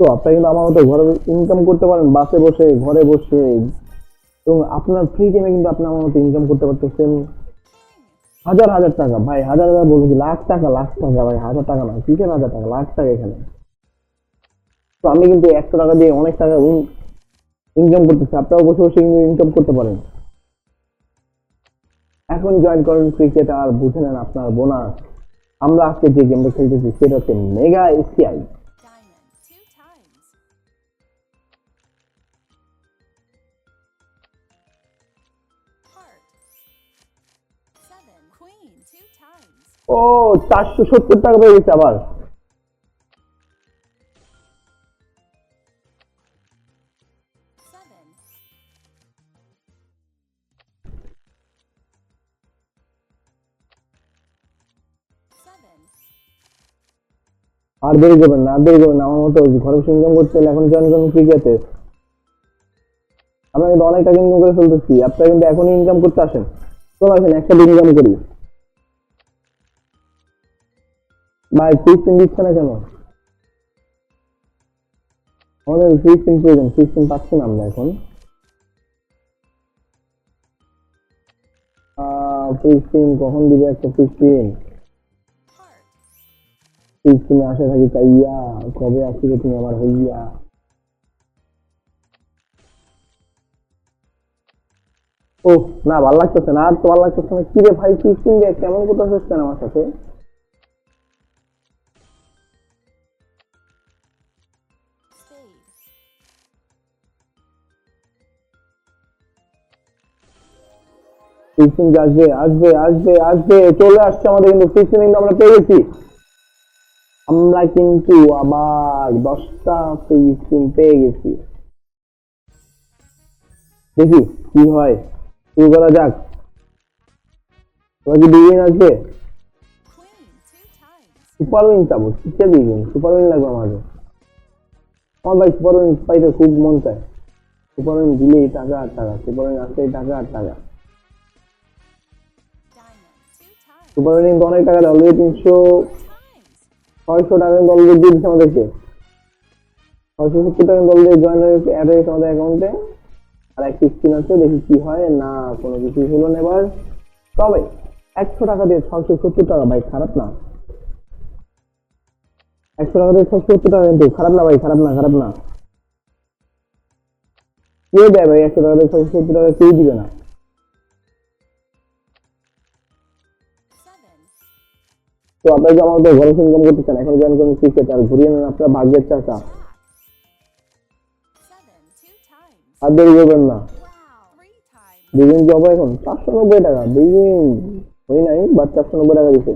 তো আপনারা কিন্তু আমার মতো ঘরে ইনকাম করতে পারেন, বাসে বসে, ঘরে বসে। এবং আপনার ফ্রি টাইমে কিন্তু আপনি আমার মতো ইনকাম করতে পারতেছেন। হাজার হাজার টাকা, ভাই, হাজার হাজার বলছি লাখ টাকা লাখ টাকা, ভাই, হাজার টাকা না কিসের হাজার টাকা, লাখ টাকা এখানে। তো আমি কিন্তু একশো টাকা দিয়ে অনেক টাকা ইনকাম করতেছি, আপনারাও বসে বসে কিন্তু ইনকাম করতে পারেন। এখন জয়েন করেন ক্রিকেট আর বুঝে নেন আপনার বোনাস আমরা আজকে যে গেমটা খেলতেছি, সেটা হচ্ছে মেগা এসিআই ও চারশো সত্তর টাকা পেয়ে গেছে আবার. আর দেরি করবেন না আর দেরি করবেন না আমার মতো ঘরে বসে ইনকাম করতে হলে এখন জয়েন করুন ক্রিকেটে। আমরা কিন্তু অনেক টাকা ইনকাম করে ফেলতেছি আপনারা কিন্তু এখনই ইনকাম করতে আসেন। চলে আসেন একসাথে ইনকাম করি। ভাই ফিফটিন দিচ্ছে না কেন? আমাদের ফিফটিন প্রয়োজন ফিফটিন পাচ্ছি না আমরা এখন। ফিফটিন কখন দিবে একটা আসে থাকি চাইয়া কবে আসবে তুমি আমার হইয়া? ও না, ভালো লাগতেছে না, আর তো ভালো লাগতেছে না। কি রে ভাই ফিফটিন কেমন করতেছিস কেন আমার সাথে? ফিফটিন আসবে আসবে আসবে আসবে, চলে আসছে আমাদের কিন্তু কিন্তু আমরা আমরা কিন্তু আবার দশটা ফিফটিন পেয়ে গেছি। দেখি কি হয়, শুরু করা যাক। তোমার কি ডিগ্রি আসবে. সুপার উইন চাবো সুপার উইন লাগবে আমাদের। আমার ভাই সুপার উইন পাইতে খুব মন চায়। সুপার উইন দিলেই টাকা আর টাকা, সুপার উইন টাকা আর টাকা। সুপার উইন কিন্তু অনেক টাকা অলরেডি তিনশো ছয়শো টাকা কিন্তু দিয়ে দিচ্ছে আমাদেরকে। ছয়শো সত্তর টাকা কিন্তু অলরেডি জয়েন হয়ে গেছে অ্যাড হয়ে গেছে আমাদের অ্যাকাউন্টে আর একটা স্ক্রিন আছে, দেখি কি হয়। না, কোনো কিছু হলো না তবে একশো টাকা দিয়ে ছয়শো সত্তর টাকা, ভাই, খারাপ না। একশো টাকা দিয়ে ছয়শো সত্তর টাকা কিন্তু খারাপ না, ভাই, খারাপ না খারাপ না। কে দেয় ভাই একশো টাকা দিয়ে ছয়শো সত্তর টাকা? কেউ দিবে না। তো আপনারা যে আমাদের ঘরে ইনকাম করতে চান এখন জয়েন করুন ক্রিকেট আর ঘুরিয়ে নেন আপনার ভাগ্যের চাকা আর দেরি করবেন না. দুদিন জব এখন চারশো নব্বই টাকা। দুই দিন হই নাই বাট চারশো নব্বই টাকা দিচ্ছে